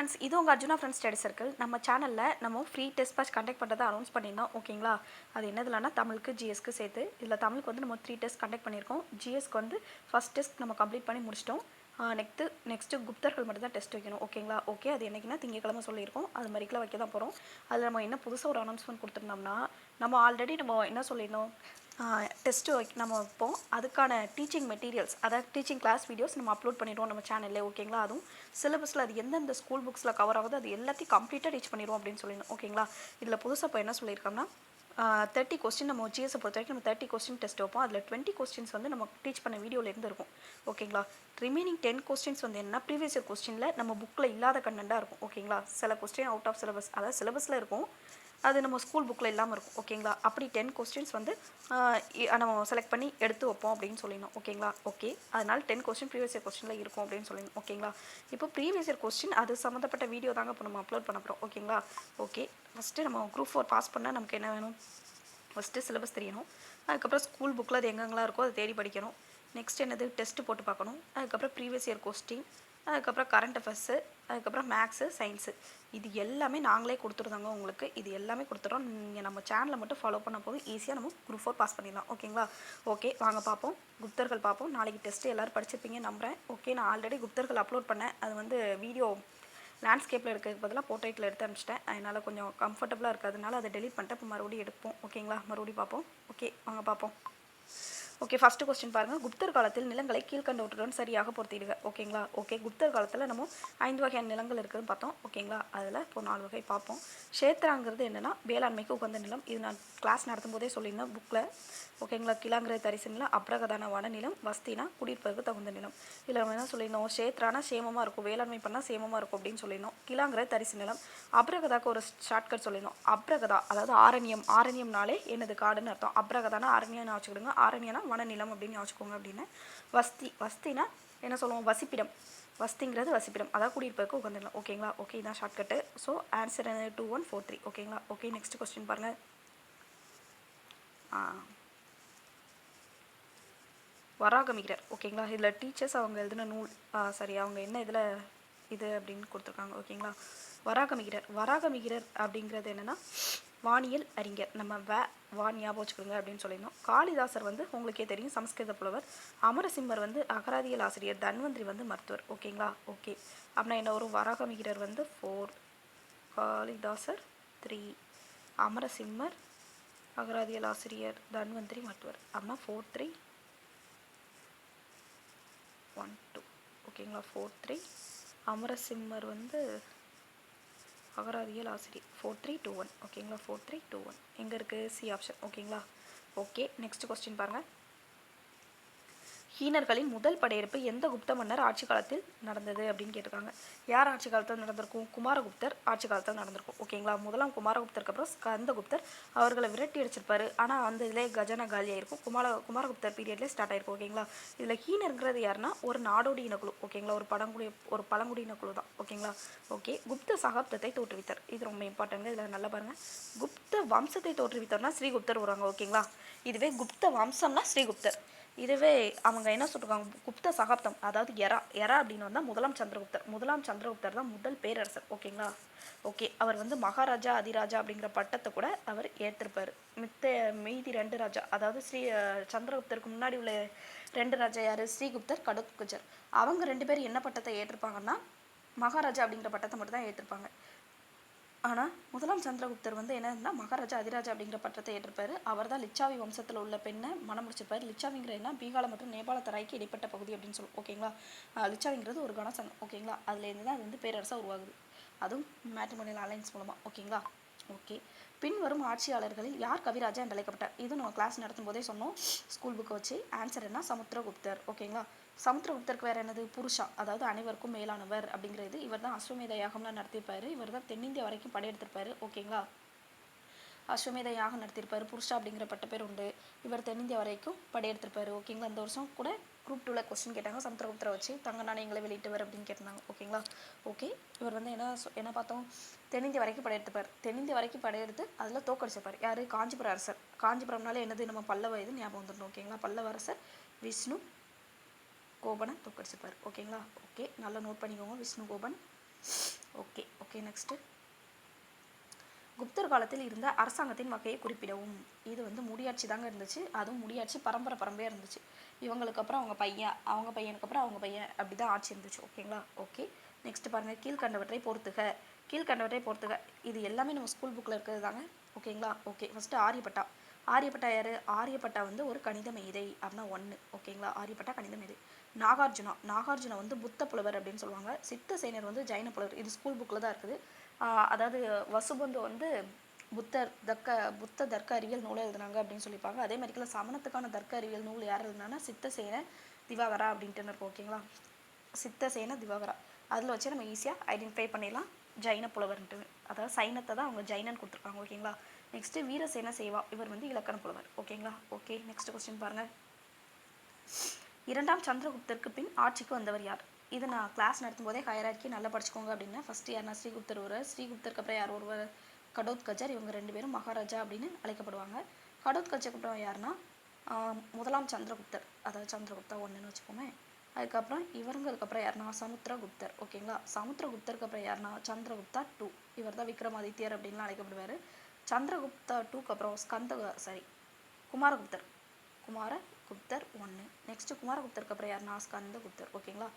Friends இது உங்கள் Arjuna friends study circle நம்ம சேனலில் நம்ம ஃப்ரீ டெஸ்ட் பேட்ச் கண்டக்ட் பண்ணுறதை அனௌன்ஸ் பண்ணியிருந்தோம். ஓகேங்களா? அது என்னதுலனா தமிழுக்கு ஜிஎஸ்க்கு சேர்த்து. இதில் தமிழுக்கு வந்து நம்ம த்ரீ டெஸ்ட் கண்டக்ட் பண்ணியிருக்கோம். ஜிஎஸ்க்கு வந்து ஃபஸ்ட் டெஸ்ட் நம்ம கம்ப்ளீட் பண்ணி முடிச்சிட்டோம். நெக்ஸ்ட்டு நெக்ஸ்ட்டு குப்தர்கள் மட்டும் தான் டெஸ்ட் வைக்கணும். ஓகேங்களா? ஓகே அது என்னைக்குன்னா திங்கக்கிழமை சொல்லியிருக்கோம். அது மாதிரிக்கெலாம் வைக்க தான் போகிறோம் அதில் நம்ம என்ன புதுசாக ஒரு அனௌன்ஸ்மெண்ட் கொடுத்துருந்தோம்னா நம்ம ஆல்ரெடி நம்ம என்ன சொல்லியிருந்தோம்? டெஸ்ட்டு வை நம்ம வைப்போம். அதுக்கான டீச்சிங் மெட்டீரியல்ஸ் அதாவது டீச்சிங் கிளாஸ் வீடியோஸ் நம்ம அப்லோட் பண்ணிடுவோம் நம்ம சேனலில் ஓகேங்களா அதுவும் சிலபஸில் அது எந்தெந்த ஸ்கூல் புக்ஸில் கவர் ஆகுது அது எல்லாத்தையும் கம்ப்ளீட்டாக ரீச் பண்ணிடுவோம் அப்படின்னு சொல்லிடணும் ஓகேங்களா இதில் புதுசாக இப்போ என்ன சொல்லியிருக்கோம்னா தேர்ட்டி கொஸ்டின் நம்ம ஜிஎஸை பொறுத்த வரைக்கும் நம்ம தேர்ட்டி கொஸ்டின் டெஸ்ட் வைப்போம். அதில் டுவெண்ட்டி கொஸ்டின்ஸ் வந்து நம்ம டீச் பண்ண வீடியோலேருந்து இருக்கும் ஓகேங்களா ரிமைனிங் டென் கொஸ்டின்ஸ் வந்து என்ன? ப்ரீவியஸ் இயர் கொஸ்டினில் நம்ம புக்கில் இல்லாத கண்டென்ட்டாக இருக்கும் ஓகேங்களா சில கொஸ்டின் அவுட் ஆஃப் சிலபஸ் அதாவது சிலபஸில் இருக்கும். அது நம்ம ஸ்கூல் புக்கில் இல்லாமல் இருக்கும் ஓகேங்களா அப்படி டென் கொஸ்டின்ஸ் வந்து நம்ம செலக்ட் பண்ணி எடுத்து வைப்போம் அப்படின்னு சொல்லிடணும் ஓகேங்களா ஓகே அதனால் டென் கொஸ்டின் ப்ரீவியஸ் இயர் கொஸ்டினில் இருக்கும் அப்படின்னு சொல்லிடணும் ஓகேங்களா இப்போ ப்ரீவியஸ் இயர் கொஸ்டின் அது சம்மந்தப்பட்ட வீடியோ தாங்க இப்போ நம்ம அப்லோட் பண்ண போகிறோம் ஓகேங்களா ஓகே ஃபஸ்ட்டு நம்ம குரூப் ஃபோர் பாஸ் பண்ணால் நமக்கு என்ன வேணும்? ஃபஸ்ட்டு சிலபஸ் தெரியணும். அதுக்கப்புறம் ஸ்கூல் புக்கில் அது எங்கெங்கெல்லாம் இருக்கோ அதை தேடி படிக்கணும். நெக்ஸ்ட் என்னது? டெஸ்ட்டு போட்டு பார்க்கணும். அதுக்கப்புறம் ப்ரீவியஸ் இயர் கொஸ்டின் அதுக்கப்புறம் கரண்ட் அஃபேர்ஸு அதுக்கப்புறம் மேக்ஸு சயின்ஸு இது எல்லாமே நாங்களே கொடுத்துருந்தோங்க உங்களுக்கு. இது எல்லாமே கொடுத்துட்றோம். நீங்கள் நம்ம சேனலை மட்டும் ஃபாலோ பண்ண போதும். ஈஸியாக நம்ம குரூப் ஃபோர் பாஸ் பண்ணிடலாம். ஓகேங்களா? ஓகே வாங்க பார்ப்போம். குப்தர்கள் பார்ப்போம். நாளைக்கு டெஸ்ட்டு எல்லோரும் படிச்சிருப்பீங்க நம்புகிறேன் ஓகே நான் ஆல்ரெடி குப்தர்கள் அப்லோட் பண்ணேன். அது வந்து வீடியோ லேண்ட்ஸ்கேப்பில் எடுக்கிறதுக்கு பதிலாக போர்ட்ரேட்டில் எடுத்து அனுப்பிச்சிட்டேன். அதனால் கொஞ்சம் கம்ஃபர்டபுளாக இருக்கிறதுனால அதை டெலீட் பண்ணிட்டு இப்போ மறுபடியும் எடுப்போம். ஓகேங்களா மறுபடியும் பார்ப்போம். ஓகே வாங்க பார்ப்போம். ஓகே ஃபஸ்ட்டு கொஸ்டின் பாருங்கள் குப்தர் காலத்தில் நிலங்களை கீழ்கண்டவற்றுடன் சரியாக பொருத்திடுக. ஓகேங்களா ஓகே குப்தர் காலத்தில் நம்ம ஐந்து வகையான நிலங்கள் இருக்குதுன்னு பார்த்தோம். ஓகேங்களா அதில் இப்போ நாலு வகை பார்ப்போம். க்ஷேத்ராங்கிறது என்னென்னா வேளாண்மைக்கு உகந்த நிலம். இது நான் கிளாஸ் நடத்தும் போதே சொல்லியிருந்தேன் புக்கில் ஓகேங்களா கிளாங்கிறது தரிசு நிலம் அப்ரகதான வன நிலம் வஸ்தினா குடியிருப்பதற்கு தகுந்த நிலம். இதில் நம்ம என்ன சொல்லியிருந்தோம்? க்ஷேத்ரானா சேமமாக இருக்கும். வேளாண்மை பண்ணால் சேமமாக இருக்கும் அப்படின்னு சொல்லியிருந்தோம். கிளாங்கிறது தரிசு நிலம். அப்ரகதாக்கு ஒரு ஷார்ட்கட் சொல்லியிருந்தோம். அப்ரகதா அதாவது ஆரண்யம். ஆரண்யம்னாலே என்னது? காடுன்னு அர்த்தம். அப்ரகதானா ஆரண்யம் வச்சுக்கிடுங்க. ஆரண்யனா வனநிலம் அப்படின்னு வச்சுக்கோங்க அப்படின்னா. வஸ்தி வஸ்தினா என்ன சொல்லுவோம்? வசிப்பிடம். வஸ்திங்கிறது வசிப்பிடம். அதாவது குடியிருப்பதற்கு உட்காந்துடலாம் ஓகேங்களா ஓகே இதான் shortcut so answer two one four three ஓகேங்களா ஓகே நெக்ஸ்ட் கொஸ்டின் பாருங்கள் வராகமிகரர். ஓகேங்களா இதில் டீச்சர்ஸ் அவங்க எழுதின நூல் சரி அவங்க என்ன இதில் இது அப்படின்னு கொடுத்துருக்காங்க. ஓகேங்களா வராகமிகரர். வராகமிகரர் அப்படிங்கிறது என்னென்னா வானியல் அறிஞர். நம்ம வே வான் ஞாபகம் வச்சுக்கோங்க அப்படின்னு சொல்லியிருந்தோம். காளிதாசர் வந்து உங்களுக்கே தெரியும் சமஸ்கிருத புலவர். அமரசிம்மர் வந்து அகராதியல் ஆசிரியர் தன்வந்திரி வந்து மருத்துவர். ஓகேங்களா ஓகே அப்படின்னா என்ன ஒரு வராகமிகிரர் வந்து ஃபோர் காளிதாசர் த்ரீ அமரசிம்மர் அகராதியல் ஆசிரியர் தன்வந்திரி மருத்துவர். அப்படின்னா ஃபோர் த்ரீ ஒன் டூ ஓகேங்களா ஃபோர் த்ரீ அமரசிம்மர் வந்து அகராதியல் ஆசிரியர். ஃபோர் த்ரீ டூ ஒன் ஓகேங்களா ஃபோர் த்ரீ டூ ஒன் எங்கே இருக்குது சி ஆப்ஷன் ஓகேங்களா ஓகே நெக்ஸ்ட் கொஸ்டின் பாருங்கள் ஹீனர்களின் முதல் படையெடுப்பு எந்த குப்த மன்னர் ஆட்சி காலத்தில் நடந்தது அப்படின்னு கேட்டிருக்காங்க. யார் ஆட்சி காலத்தில் நடந்திருக்கும்? குமாரகுப்தர் ஆட்சி காலத்தில் நடந்திருக்கும். ஓகேங்களா? முதலாம் குமாரகுப்தருக்கு அப்புறம் ஸ்கந்தகுப்தர் அவர்களை விரட்டி அடிச்சிருப்பாரு. ஆனால் அந்த இதிலே கஜனா காலியாக இருக்கும். குமார குமாரகுப்தர் பீரியட்லேயே ஸ்டார்ட் ஆயிருக்கும் ஓகேங்களா? இதில் ஹீனர்ங்கிறது யாருன்னா ஒரு நாடோடி இனக்குழு ஓகேங்களா? ஒரு பழங்குடி ஒரு பழங்குடி இனக்குழு தான் ஓகேங்களா? ஓகே. குப்த சகாப்தத்தை தோற்றுவித்தார். இது ரொம்ப இம்பார்ட்டன்ட் இதில் நல்லா பாருங்கள் குப்த வம்சத்தை தோற்றுவித்தார்னா ஸ்ரீகுப்தர் வருவாங்க. ஓகேங்களா? இதுவே குப்த வம்சம்னா ஸ்ரீகுப்தர். இதுவே அவங்க என்ன சொல்லிருக்காங்க குப்த சகாப்தம் அதாவது எரா எரா அப்படின்னு வந்தால் முதலாம் சந்திரகுப்தர். முதலாம் சந்திரகுப்தர் தான் முதல் பேரரசர் ஓகேங்களா ஓகே அவர் வந்து மகாராஜா அதிராஜா அப்படிங்கிற பட்டத்தை கூட அவர் ஏற்றிருப்பார் மித்த மீதி ரெண்டு ராஜா அதாவது ஸ்ரீ சந்திரகுப்தருக்கு முன்னாடி உள்ள ரெண்டு ராஜா யார்? ஸ்ரீகுப்தர் கடத்குஜர் அவங்க ரெண்டு பேரும் என்ன பட்டத்தை ஏற்றிருப்பாங்கன்னா மகாராஜா அப்படிங்கிற பட்டத்தை மட்டும் தான் ஏற்றிருப்பாங்க ஆனால் முதலாம் சந்திரகுப்தர் வந்து என்னன்னா மகாராஜா அதிராஜா அப்படிங்கிற பட்டத்தை ஏற்றிருப்பாரு. அவர் தான் லிச்சாவி வம்சத்தில் உள்ள பெண்ணை மனம் முடிச்சிருப்பார். லிச்சாவிங்கிற என்ன? பீகால மற்றும் நேபாள தராய்க்கு இடைப்பட்ட பகுதி அப்படின்னு சொல்லுவோம் ஓகேங்களா? லிச்சாவிங்கிறது ஒரு கனசங்கம் ஓகேங்களா? அதுலேருந்து தான் அது வந்து பேரரசாக உருவாகுது. அதுவும் மேட்ரிமோனியல் அலைன்ஸ் மூலமாக ஓகேங்களா? ஓகே. பின்வரும் ஆட்சியாளர்களில் யார் கவிராஜா என்று அழைக்கப்பட்டார்? இது நம்ம கிளாஸ் நடத்தும் போதே சொன்னோம். ஸ்கூல் புக்கை வச்சு ஆன்சர் என்ன? சமுத்திரகுப்தர் ஓகேங்களா? சமுத்திரகுப்தருக்கு வேற என்னது? புருஷா. அதாவது அனைவருக்கும் மேலானவர் அப்படிங்கிறது இவர் தான் அஸ்வமேத யாகம்லாம் நடத்தியிருப்பாரு. இவர் தான் தென்னிந்தியா வரைக்கும் படையெடுத்திருப்பாரு. ஓகேங்களா அஸ்வமேத யாகம் நடத்தியிருப்பாரு. புருஷா அப்படிங்கிற பட்ட பேர் உண்டு. இவர் தென்னிந்தியா வரைக்கும் படையெடுத்திருப்பாரு. ஓகேங்களா இந்த வருஷம் கூட குரூப் டூவில் கொஸ்டின் கேட்டாங்க. சமுத்திரகுப்தரை வச்சு தங்க நாணயங்களை வெளியிட்டவர் அப்படின்னு கேட்டிருந்தாங்க. ஓகேங்களா ஓகே இவர் வந்து என்ன சொ- என்ன பார்த்தோம்? தென்னிந்தியா வரைக்கும் படையெடுத்துப்பார் தென்னிந்திய வரைக்கும் படையெடுத்து அதில் தோக்கடிச்சிருப்பார் யார்? காஞ்சிபுரம் அரசர். காஞ்சிபுரம்னாலே என்னது? நம்ம பல்லவ இது ஞாபகம் வந்துடணும். ஓகேங்களா பல்லவ அரசர் விஷ்ணு கோபனை தோக்கடிச்சிருப்பார் ஓகேங்களா? ஓகே நல்லா நோட் பண்ணிக்கோங்க Vishnu Gopan. Okay okay next குப்தர் காலத்தில் இருந்த அரசாங்கத்தின் வகையை குறிப்பிடவும். இது வந்து முடியாட்சி தாங்க இருந்துச்சு. அதுவும் முடியாட்சி பரம்பரை பரம்பரையாக இருந்துச்சு. இவங்களுக்கு அப்புறம் அவங்க பையன் அவங்க பையனுக்கு அப்புறம் அவங்க பையன் அப்படி தான் ஆட்சி இருந்துச்சு. ஓகேங்களா? ஓகே நெக்ஸ்ட் பாருங்கள் கீழ்கண்டவற்றை பொறுத்துக கீழ்கண்டவற்றை பொறுத்துக இது எல்லாமே நம்ம ஸ்கூல் புக்கில் இருக்கிறது தாங்க. ஓகேங்களா? Okay first Aryabhata. ஆரியப்பட்டா யார்? ஆரியப்பட்டா வந்து ஒரு கணித மேதை அப்படின்னா ஒன்று ஓகேங்களா? ஆரியப்பட்டா கணித மேதை. நாகார்ஜுனா நாகார்ஜுனா வந்து புத்த புலவர் அப்படின்னு சொல்லுவாங்க. சித்த சேனர் வந்து ஜைன புலவர். இது ஸ்கூல் புக்கில் தான் இருக்குது. அதாவது வசுபந்து வந்து புத்தர் தர்க்க புத்த தர்க்க அறிவியல் நூலை எழுதுனாங்க அப்படின்னு சொல்லியிருப்பாங்க. அதே மாதிரிக்கல சமணத்துக்கான தர்க்க அறிவியல் நூல் யார் எழுதுனான்னா சித்தசேன திவாகரா அப்படின்ட்டு இருக்கும் ஓகேங்களா? சித்தசேன திவாகரா. அதில் வச்சு நம்ம ஈஸியாக ஐடென்டிஃபை பண்ணிடலாம். ஜைன புலவர்ன்ட்டு. அதாவது சைனத்தை தான் அவங்க ஜைனன் கொடுத்துருக்காங்க ஓகேங்களா? நெக்ஸ்ட்டு வீரசேன சேவா. இவர் வந்து இலக்கண புலவர் ஓகேங்களா? ஓகே நெக்ஸ்ட் கொஸ்டின் பாருங்கள் இரண்டாம் சந்திரகுப்தருக்கு பின் ஆட்சிக்கு வந்தவர் யார்? இது நான் கிளாஸ் நடத்தும் போதே ஹயராக்கி நல்லா படிச்சுக்கோங்க அப்படின்னா ஃபஸ்ட்டு யாருன்னா ஸ்ரீகுப்தர் ஒருவர் ஸ்ரீகுப்தருக்கு அப்புறம் யார்? ஒருவர் கடோத் கஜர் இவங்க ரெண்டு பேரும் மகாராஜா அப்படின்னு அழைக்கப்படுவாங்க. கடோத்கஜருக்கு அப்புறம் யாருன்னா முதலாம் சந்திரகுப்தர் அதாவது சந்திரகுப்தா ஒன்றுன்னு வச்சுக்கோமே. அதுக்கப்புறம் இவங்களுக்கு அப்புறம் யாருன்னா சமுத்திரகுப்தர் ஓகேங்களா சமுத்திரகுப்தருக்கு அப்புறம் யாருன்னா சந்திரகுப்தா டூ இவர் தான் விக்ரமாதித்யர் அப்படின்லாம் அழைக்கப்படுவார். சந்திரகுப்தா டூக்கு அப்புறம் ஸ்கந்த சாரி குமாரகுப்தர் குப்தர் ஒன்று நெக்ஸ்ட் குமாரகுப்தருக்கு அப்புறம் யாருன்னா ஸ்கந்தகுப்தர். ஓகேங்களா?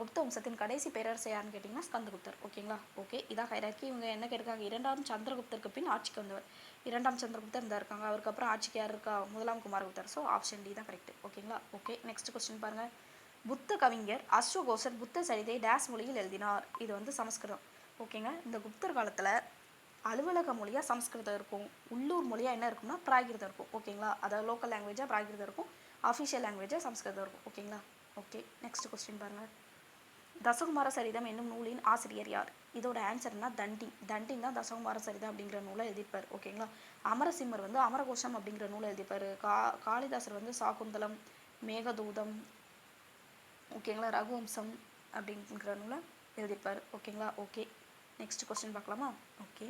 குப்த வம்சத்தின் கடைசி பேரரசு யாருன்னு கேட்டிங்கன்னா ஸ்கந்தகுப்தர். ஓகேங்களா? ஓகே இதான் ஹைராக்கி இவங்க என்ன கேட்டிருக்காங்க? இரண்டாம் சந்திரகுப்தருக்கு பின் ஆட்சிக்கு வந்தவர். இரண்டாம் சந்திரகுப்தர் இருந்தா இருக்காங்க. அவருக்கு அப்புறம் ஆட்சிக்கு யார் இருக்கா? முதலாம் குமாரகுப்தர். ஸோ ஆப்ஷன் டி தான் கரெக்ட் ஓகேங்களா? ஓகே நெக்ஸ்ட் கொஸ்டின் பாருங்க. புத்த கவிஞர் அஸ்வகோசர் புத்த சரிதை டேஸ் மொழியில் எழுதினார். இது வந்து சமஸ்கிருதம். ஓகேங்க? இந்த குப்தர் காலத்தில் அலுவலக மொழியாக சமஸ்கிருதம் இருக்கும். உள்ளூர் மொழியாக என்ன இருக்கும்னா பிராகிருதம் இருக்கும். ஓகேங்களா? அதாவது லோக்கல் லாங்குவேஜாக பிராகிருதம் இருக்கும். ஆஃபீஷியல் லாங்குவேஜாக சம்ஸ்கிருதம் இருக்கும். ஓகேங்களா? ஓகே நெக்ஸ்ட் கொஸ்டின் பாருங்கள் தசகுமார சரிதம் என்னும் நூலின் ஆசிரியர் யார்? இதோட ஆன்சர்னா தண்டி. தண்டின் தான் தசகுமார சரிதம் அப்படிங்கிற நூலை எழுதிப்பார் ஓகேங்களா? அமரசிம்மர் வந்து அமரகோஷம் அப்படிங்கிற நூலை எழுதிப்பார் கா காளிதாசர் வந்து சாகுந்தலம் மேகதூதம் ஓகேங்களா? ரகுவம்சம் அப்படிங்கிற நூலை எழுதிப்பார் ஓகேங்களா? ஓகே நெக்ஸ்ட் கொஸ்டின் பார்க்கலாமா? ஓகே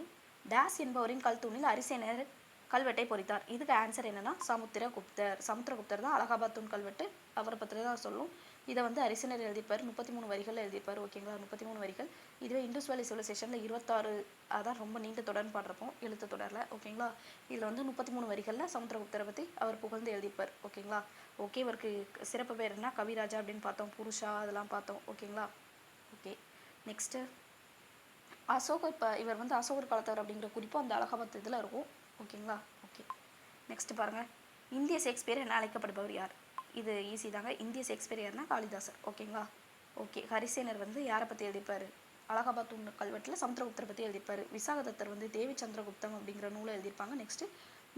டேஸ் என்பவரின் கல் தூணில் அரிசேனர் கல்வெட்டை பொறித்தார். இதுக்கு ஆன்சர் என்னன்னா சமுத்திரகுப்தர் சமுத்திரகுப்தர் தான் அலகாபாத் தூண் கல்வெட்டு. அவரை பற்றி தான் சொல்லும். இதை வந்து அரிசனர் எழுதியிருப்பார் முப்பத்தி மூணு வரிகள் எழுதியிருப்பார் ஓகேங்களா முப்பத்தி மூணு வரிகள். இதுவே இண்டஸ் வேலி சிவிலைசேஷனில் இருபத்தாறு அதான் ரொம்ப நீண்ட தொடர்னு பாடுறப்போம் எழுத்து தொடரில். ஓகேங்களா இதில் வந்து முப்பத்தி மூணு வரிகளில் சமுத்திரகுப்தரை பற்றி அவர் புகழ்ந்து எழுதியிருப்பார் ஓகேங்களா ஓகே இவருக்கு சிறப்பு பேர் என்ன? கவிராஜா அப்படின்னு பார்த்தோம். புருஷா அதெல்லாம் பார்த்தோம். ஓகேங்களா ஓகே நெக்ஸ்ட்டு அசோகர் இப்போ இவர் வந்து அசோகர் காலத்தவர் அப்படிங்கிற குறிப்பு அந்த அலகாபாத் இதில் இருக்கும். ஓகேங்களா? ஓகே. நெக்ஸ்ட் பாருங்கள் இந்திய ஷேக்ஸ்பியர் என அழைக்கப்படுபவர் யார்? இது ஈஸி தாங்க. இந்திய ஷேக்ஸ்பியர் யார்னா காளிதாசர். ஓகேங்களா? ஓகே. ஹரிசேனர் வந்து யாரை பற்றி எழுதிப்பார் அலகாபாத் உண்டு கல்வெட்டில் சமுத்திரகுப்தரை பற்றி எழுதிப்பார் விசாகதத்தர் வந்து தேவி சந்திரகுப்தம் அப்படிங்கிற நூலை எழுதியிருப்பாங்க. நெக்ஸ்ட்டு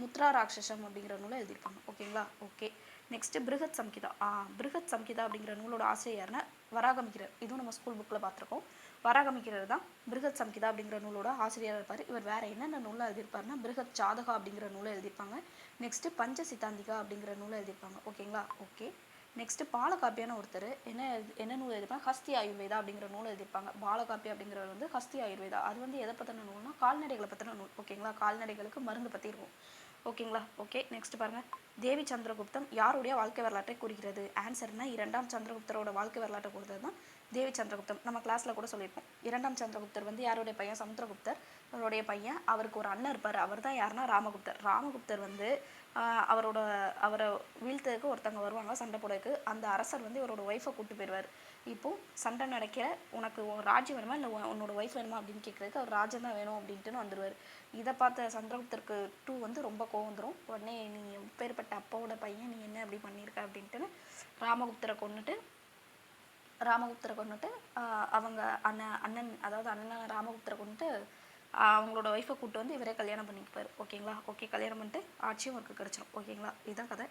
முத்ரா ராட்சசம் அப்படிங்கிற நூலை எழுதியிருப்பாங்க. ஓகேங்களா? ஓகே. நெக்ஸ்ட்டு பிருகத் சம்கிதா. ஆ பிருகத் சம்கிதா அப்படிங்கிற நூலோட ஆசிரியர் யாருன்னா? வராகமிக்கிறர் இதுவும் நம்ம ஸ்கூல் புக்கில் பார்த்துருக்கோம். வராகமிக்கிறர் தான் பிருகத் சம்கிதா அப்படிங்கிற நூலோட ஆசிரியராக இருப்பார். இவர் வேற என்னென்ன நூலை எழுதியிருப்பாருன்னா பிருகத் ஜாதகா அப்படிங்கிற நூலை எழுதியிருப்பாங்க. நெக்ஸ்ட்டு பஞ்ச சித்தாந்திகா அப்படிங்கிற நூலை எழுதியிருப்பாங்க. ஓகேங்களா ஓகே நெக்ஸ்ட்டு பாலகாப்பியான ஒருத்தர் என்ன என்ன நூல் எழுதிப்பாங்க ஹஸ்தி ஆயுர்வேதா அப்படிங்கிற நூல் எழுதியிருப்பாங்க. பாலகாப்பி அப்படிங்கிறது வந்து ஹஸ்தி ஆயுர்வேதா. அது வந்து எதை பற்றின நூல்னா கால்நடைகளை பற்றின நூல். ஓகேங்களா கால்நடைகளுக்கு மருந்து பற்றி இருக்கும். ஓகேங்களா ஓகே நெக்ஸ்ட் பாருங்க. தேவி சந்திரகுப்தம் யாருடைய வாழ்க்கை வரலாற்றை குறிக்கிறது ஆன்சர்னா இரண்டாம் சந்திரகுப்தரோட வாழ்க்கை வரலாற்றை கொடுத்தது தான் தேவி சந்திரகுப்தம். நம்ம கிளாஸில் கூட சொல்லியிருப்போம். இரண்டாம் சந்திரகுப்தர் வந்து யாருடைய பையன்? சமுத்திரகுப்தர். அவருடைய பையன் அவருக்கு ஒரு அண்ணன் இருப்பார். அவர் தான் யாருன்னா? ராமகுப்தர். ராமகுப்தர் வந்து அவரோட அவரை வீழ்த்ததுக்கு ஒருத்தவங்க வருவாங்க சண்டை போடக்கு அந்த அரசர் வந்து இவரோட ஒய்ஃபை கூட்டு போயிடுவார் இப்போ சண்டை நடக்கிற உனக்கு உன் ராஜ்யம் வேணுமா? இல்லை உன்னோட ஒய்ஃப் வேணுமா? அப்படின்னு கேட்குறதுக்கு அவர் ராஜ்யம் தான் வேணும் அப்படின்ட்டுன்னு வந்துடுவார் இதை பார்த்த சந்திரகுப்தருக்கு டூ வந்து ரொம்ப கோவம் வந்துடும் உடனே நீ பேர்பட்ட அப்பாவோட பையன் நீ என்ன அப்படி பண்ணியிருக்க அப்படின்ட்டுன்னு ராமகுப்தரை கொண்டுட்டு ராமகுப்தரை கொண்டுட்டு அவங்க அண்ணன் அண்ணன் அதாவது அண்ணன் ராமகுப்தரை கொண்டுட்டு அவங்களோட ஒய்ஃபை கூட்டு வந்து இவரே கல்யாணம் பண்ணிப்பார் ஓகேங்களா ஓகே கல்யாணம் பண்ணிட்டு ஆட்சியும் அவருக்கு கிடச்சிரும். ஓகேங்களா இதுதான் கதை.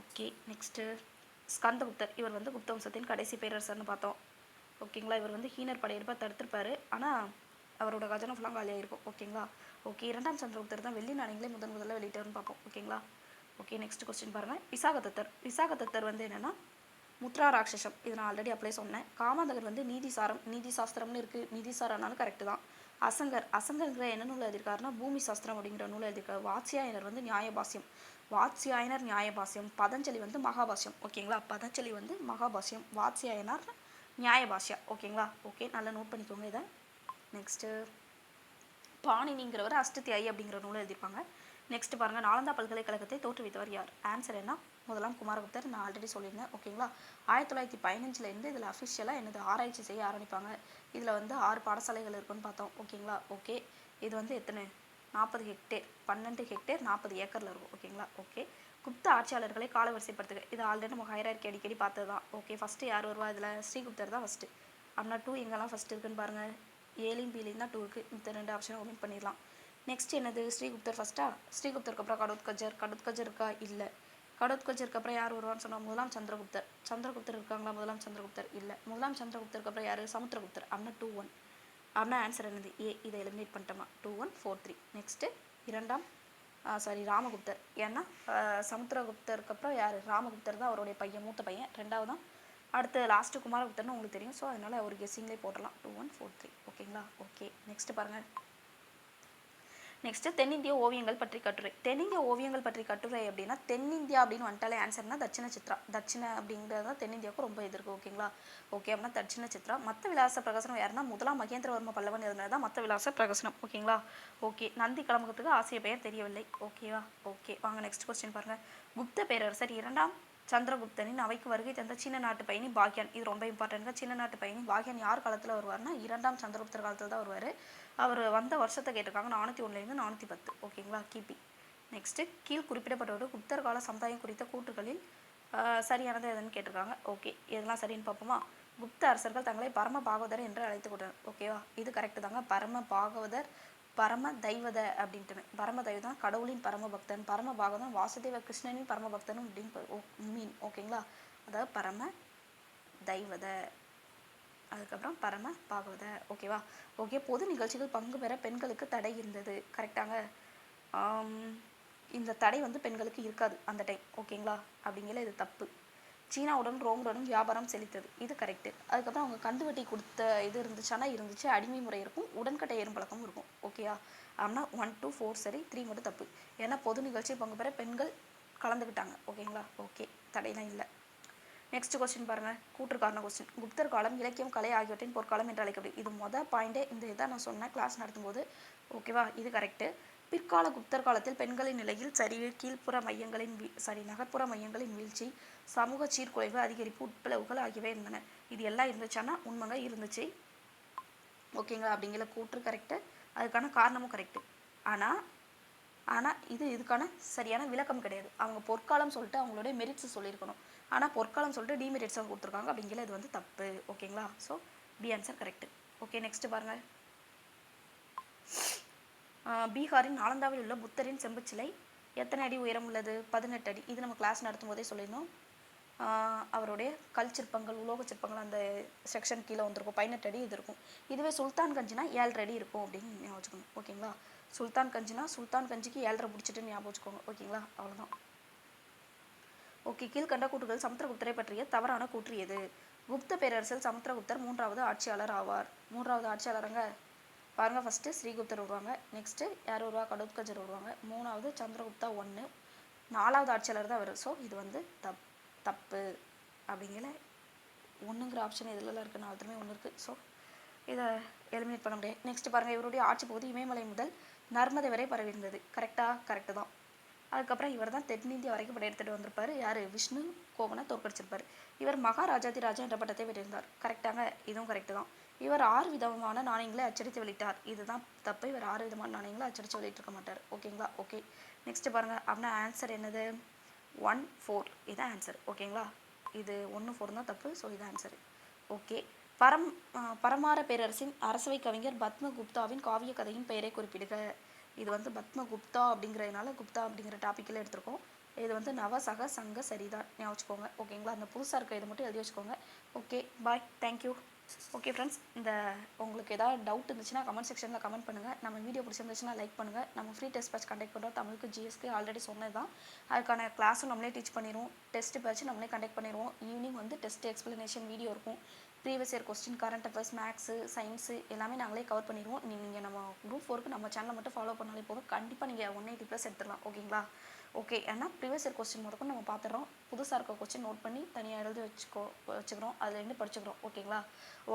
ஓகே நெக்ஸ்ட்டு ஸ்கந்தகுப்தர். இவர் வந்து குப்த வம்சத்தின் கடைசி பேரரசர்னு பார்த்தோம். ஓகேங்களா இவர் வந்து ஹீனர் படையெடுப்பாக தடுத்திருப்பார். ஆனால் அவரோட கஜனம் ஃபுல்லாக காலியாக இருக்கும் ஓகேங்களா ஓகே இரண்டாம் சந்திரகுப்தர் தான் வெள்ளி நாணயங்களே முதன் முதல்ல வெளியிட்டார்னு பார்ப்போம். ஓகேங்களா ஓகே நெக்ஸ்ட் கொஸ்டின் பாருங்கள் விசாகதத்தர். விசாகதத்தர் வந்து என்னென்னா முத்ரா ராட்சசம். இது நான் ஆல்ரெடி அப்ளை சொன்னேன். காமாந்தகர் வந்து நீதிசாரம் நீதி சாஸ்திரம்னு இருக்குது நீதிசாரம்னாலும் கரெக்டு தான். அசங்கர் அசங்கர்ங்கிற என்ன நூல் எழுதியிருக்காருன்னா பூமி சாஸ்திரம் அப்படிங்கிற நூல் எழுதியிருக்காரு. வாத்சியாயனர் வந்து நியாயபாசியம் வாத்சியாயனர் நியாயபாசியம் பதஞ்சலி வந்து மகாபாஷ்யம். ஓகேங்களா? பதஞ்சலி வந்து மகாபாஷ்யம். வாத்சியாயனர் நியாயபாஷ்யா. ஓகேங்களா? ஓகே நல்லா நோட் பண்ணிக்கோங்க இதை. நெக்ஸ்ட்டு பாணினிங்கிறவர் அஷ்டத்தியாயி அப்படிங்கிற நூலை எழுதியிருப்பாங்க. நெக்ஸ்ட் பாருங்கள் நாலந்தா பல்கலைக்கழகத்தை தோற்றுவித்தவர் யார்? ஆன்சர் என்ன? முதலாம் குமாரகுப்தர் நான் ஆல்ரெடி சொல்லியிருந்தேன் ஓகேங்களா? ஆயிரத்தி தொள்ளாயிரத்தி பதினஞ்சுலேருந்து இதில் அஃபிஷியலாக என்னது ஆராய்ச்சி செய்ய ஆரம்பிப்பாங்க. இதில் வந்து ஆறு பாடசாலைகள் இருக்குன்னு பார்த்தோம் ஓகேங்களா? ஓகே. இது வந்து எத்தனை? நாற்பது ஹெக்டேர் பன்னெண்டு ஹெக்டேர் நாற்பது ஏக்கரில் இருக்கும் ஓகேங்களா? ஓகே. குப்த ஆட்சியாளர்களை காலவரிசைப்படுத்துக இது ஆல்ரெடி நம்ம ஹைரார்க்கி அடிக்கடி பார்த்தது தான் ஓகே ஃபஸ்ட்டு யார் வருவா? இதில் ஸ்ரீகுப்தர் தான் ஃபஸ்ட்டு அப்படின்னா டூ எங்கெல்லாம் ஃபஸ்ட்டு இருக்குன்னு பாருங்கள் ஏலியும் பீலியும் தான் டூ இருக்குது இந்த ரெண்டு ஆப்ஷனும் ஒமிட் பண்ணிடலாம். நெக்ஸ்ட் என்னது? ஸ்ரீகுப்தர் ஃபஸ்ட்டா ஸ்ரீகுப்தருக்கு அப்புறம் கடோத்கஜர் கடோத்கஜர் இருக்கா? இல்லை. கடோத்கஜருக்கு அப்புறம் யார் வருவான்னு சொன்னால் முதலாம் சந்திரகுப்தர். சந்திரகுப்தர் இருக்காங்களா? முதலாம் சந்திரகுப்தர் இல்லை. முதலாம் சந்திரகுப்தருக்கு அப்புறம் யார்? சமுத்திரகுப்தர். அப்படின்னா டூ ஒன் அப்படின்னா ஆன்சர் என்னது? ஏ இதை eliminate பண்ணிட்டோமா? Two one four three next இரண்டாம் சாரி ராமகுப்தர். ஏன்னா சமுத்திரகுப்தருக்கு அப்புறம் யார்? ராமகுப்தர் தான் அவருடைய பையன் மூத்த பையன். ரெண்டாவதான் அடுத்து லாஸ்ட்டு குமாரகுப்தர்னு உங்களுக்கு தெரியும். ஸோ அதனால் ஒரு கெஸ்ஸிங்லேயே போடலாம் டூ ஒன் ஃபோர் த்ரீ ஓகேங்களா ஓகே நெக்ஸ்ட்டு பாருங்கள் நெக்ஸ்ட்டு தென்னிந்திய ஓவியங்கள் பற்றி கட்டுரை. தென்னிந்திய ஓவியங்கள் பற்றி கட்டுரை அப்படின்னா தென்னிந்தியா அப்படின்னு வந்துட்டாலே ஆன்சர்னா தட்சிண சித்ரா தட்சிண அப்படிங்கிறது தான் தென்னிந்தியாவுக்கு ரொம்ப இது ஓகேங்களா ஓகே அப்படின்னா தட்சிண சித்ரா மற்ற விலாச பிரகசனம் யாருன்னா முதலாம் மகேந்திரவர்ம பல்லவன் இருந்தது தான் மற்ற விலாச பிரகசனம் ஓகேங்களா ஓகே நந்தி கிளம்புறதுக்கு ஆசிய பெயர் தெரியவில்லை ஓகேவா ஓகே வாங்க நெக்ஸ்ட் கொஸ்டின் பாருங்கள் குப்த பேரரசர் இரண்டாம் சந்திரகுப்தனின் அவைக்கு வருகை தந்த சின்ன நாட்டு பயணி பாக்யான். இது ரொம்ப இம்பார்ட்டன்ட் சின்ன நாட்டு பயணி பாக்யான் யார் காலத்தில் வருவார்னா இரண்டாம் சந்திரகுப்தர் காலத்தில் தான் வருவார். அவர் வந்த வருஷத்தை கேட்டிருக்காங்க நானூற்றி ஒன்றுலேருந்து நானூற்றி பத்து. ஓகேங்களா கிபி. நெக்ஸ்ட்டு கீழ் குறிப்பிடப்பட்டோடு குப்தர் கால சமுதாயம் குறித்த கூற்றுகளில் சரியானது எதுன்னு கேட்டிருக்காங்க. ஓகே இதெல்லாம் சரின்னு பார்ப்போமா? குப்த அரசர்கள் தங்களை பரம பாகவதர் என்று அழைத்து கொண்டனர். ஓகேவா இது கரெக்டு தாங்க. பரம பாகவதர் பரம தெய்வத அப்படின்ட்டுமே. பரம தெய்வதான் கடவுளின் பரம பக்தன் பரம பாகவதம் வாசுதேவ கிருஷ்ணனின் பரம பக்தனும் அப்படின்னு மீன் ஓகேங்களா அதாவது பரம தெய்வத அதுக்கப்புறம் பரம பாகவத ஓகேவா ஓகே பொது நிகழ்ச்சிகள் பங்கு பெற பெண்களுக்கு தடை இருந்தது. கரெக்டாங்க இந்த தடை வந்து பெண்களுக்கு இருக்காது அந்த டைம் ஓகேங்களா அப்படிங்கிற இது தப்பு. சீனாவுடன் ரோமுடனும் வியாபாரம் செலுத்தது இது கரெக்டு அதுக்கப்புறம் அவங்க கந்துவட்டி கொடுத்த இது இருந்துச்சானா இருந்துச்சு அடிமை முறை இருக்கும் உடன்கட்டை ஏறும் பழக்கம் இருக்கும். ஓகேயா அப்படின்னா ஒன் டூ ஃபோர் சரி த்ரீ மட்டும் தப்பு. ஏன்னா பொது நிகழ்ச்சி பங்கு பெற பெண்கள் கலந்துக்கிட்டாங்க ஓகேங்களா ஓகே தடையெல்லாம் இல்லை. நெக்ஸ்ட் கொஸ்டின் பாருங்க. கூற்றுக்காரண கொஸ்டின் குப்தர் காலம் இலக்கியம் கலை ஆகியவற்றின் பொற்காலம் என்று அழைக்கப்படுது இது மொதல் பாயிண்டே இந்த இதை நான் சொன்னேன் கிளாஸ் நடத்தும்போது. ஓகேவா இது கரெக்டு பிற்கால குப்தர் காலத்தில் பெண்களின் நிலையில் சரிவு கீழ்ப்புற மையங்களின் வீ சாரி நகர்ப்புற மையங்களின் வீழ்ச்சி சமூக சீர்குலைவு அதிகரிப்பு உட்பிளவுகள் ஆகியவை இருந்தன. இது எல்லாம் இருந்துச்சான்னா உண்மைங்க இருந்துச்சு. ஓகேங்களா அப்படிங்கிற கூற்று கரெக்டு அதுக்கான காரணமும் கரெக்டு ஆனால் ஆனால் இது இதுக்கான சரியான விளக்கம் கிடையாது. அவங்க பொற்காலம் சொல்லிட்டு அவங்களுடைய மெரிட்ஸ் சொல்லியிருக்கணும். ஆனால் பொற்காலம் சொல்லிட்டு டிமெரிட்ஸாக கொடுத்துருக்காங்க அப்படிங்கிற இது வந்து தப்பு. ஓகேங்களா so D answer correct okay next பாருங்கள் பீகாரின் நாலந்தாவில் உள்ள புத்தரின் செம்புச்சிலை எத்தனை அடி உயரம் உள்ளது? பதினெட்டு அடி. இது நம்ம கிளாஸ் நடத்தும் போதே சொல்லியிருந்தோம் அவருடைய கல் சிற்பங்கள் உலோக சிற்பங்கள் அந்த செக்ஷன் கீழே வந்திருக்கும். பதினெட்டு அடி இது இருக்கும். இதுவே சுல்தான் கஞ்சினா ஏழரை அடி இருக்கும் அப்படின்னு ஞாபகம் வச்சுக்கணும் ஓகேங்களா? சுல்தான் கஞ்சினா சுல்தான் கஞ்சிக்கு ஏழரை பிடிச்சிட்டு ஞாபகம் வச்சுக்கோங்க. ஓகேங்களா? அவ்வளோதான் ஓகே கீழ்கண்ட கூற்றுகள் சமுத்திரகுப்தரை பற்றிய தவறான கூற்று எது? குப்த பேரரசில் சமுத்திரகுப்தர் மூன்றாவது ஆட்சியாளர் ஆவார். மூன்றாவது ஆட்சியாளருங்க பாருங்க ஃபஸ்ட்டு ஸ்ரீகுப்தர் வருவாங்க. நெக்ஸ்ட்டு யார் வருவா? கடோத்கஜர் வருவாங்க. மூணாவது சந்திரகுப்தா ஒன்று நாலாவது ஆட்சியாளர் தான் வரும் ஸோ இது வந்து தப் தப்பு அப்படிங்கிற ஒன்றுங்கிற ஆப்ஷன் எதுலலாம் இருக்குது நாலுமே ஒன்று இருக்குது ஸோ இதை எலிமினேட் பண்ண முடியாது நெக்ஸ்ட் பாருங்கள் இவருடைய ஆட்சி பகுதி இமயமலை முதல் நர்மதை வரை பரவி இருந்தது. கரெக்டாக கரெக்டு தான். அதுக்கப்புறம் இவர் தான் தென்னிந்தியா வரைக்கும் படையெடுத்துட்டு வந்திருப்பார். யார்? விஷ்ணு கோவனை தோற்கடிச்சிருப்பார். இவர் மகாராஜாதி ராஜா என்ற பட்டத்தை பெற்றிருந்தார் கரெக்டாங்க இதுவும் கரெக்டு தான். இவர் ஆறு விதமான நாணயங்களை அச்சடித்து வெளியிட்டார். இதுதான் தப்பு. இவர் ஆறு விதமான நாணயங்களை அச்சடித்து வெளியிட்டிருக்க மாட்டார். ஓகேங்களா ஓகே நெக்ஸ்ட் பாருங்க. அப்படின்னா ஆன்சர் என்னது? ஒன் ஃபோர் இதுதான் ஆன்சர் ஓகேங்களா இது ஒன்று ஃபோர் தான் தப்பு. ஸோ இதுதான் ஆன்சர் ஓகே பரம் பரமார பேரரசின் அரசவை கவிஞர் பத்மகுப்தாவின் காவிய கதையின் பெயரை குறிப்பிடுக. இது வந்து பத்மகுப்தா அப்படிங்கிறதுனால குப்தா அப்படிங்கிற டாப்பிக்கில் எடுத்திருக்கோம். இது வந்து நவசக சங்க சரிதான். ஞாபகம் வச்சுக்கோங்க. ஓகேங்களா அந்த புதுசாக இருக்க இதை மட்டும் எழுதி வச்சுக்கோங்க. Okay bye thank you okay friends இந்த உங்களுக்கு ஏதாவது டவுட் இருந்துச்சுன்னா கமெண்ட் செக்ஷனில் கமெண்ட் பண்ணுங்கள் நம்ம வீடியோ பிடிச்சிருந்துச்சுன்னா லைக் பண்ணுங்கள் நம்ம ஃப்ரீ டெஸ்ட் பேட்ச் கண்டக்ட் பண்ணுறோம் தமிழுக்கு ஜிஎஸ்க்கு ஆல்ரெடி சொன்னது தான் அதுக்கான கிளாஸும் நம்மளே டீச் பண்ணிடுவோம். டெஸ்ட் பேட்ச் நம்மளே கண்டக்ட் பண்ணிடுவோம். ஈவினிங் வந்து டெஸ்ட் எக்ஸ்ப்ளனேஷன் வீடியோ இருக்கும். Previous year question current affairs maths science எல்லாமே நாங்களே கவர் பண்ணிடுவோம். நீங்கள் நம்ம குரூப் ஃபோருக்கு நம்ம சேனலை மட்டும் ஃபாலோ பண்ணாலே போதும். கண்டிப்பாக நீங்கள் ஒன் எயிட்டி ப்ளஸ் எடுத்துடலாம். ஓகேங்களா ஓகே ஏன்னா ப்ரீவியஸ் இயர் கொஸ்டின் முதற்கும் நம்ம பார்த்துறோம் புதுசாக இருக்க கொஸ்டின் நோட் பண்ணி தனியாக எழுதி வச்சுக்கோ வச்சுக்கிறோம். அதுலேருந்து படிச்சுக்கிறோம். ஓகேங்களா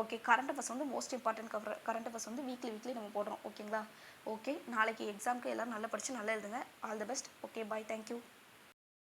ஓகே கரண்ட் அஃபர்ஸ் வந்து most important cover current affairs வந்து வீக்லி வீக்லி நம்ம போடுறோம். ஓகேங்களா ஓகே நாளைக்கு எக்ஸாமுக்கு எல்லோரும் நல்லா படித்து நல்லா எழுதுங்க. All the best okay bye thank you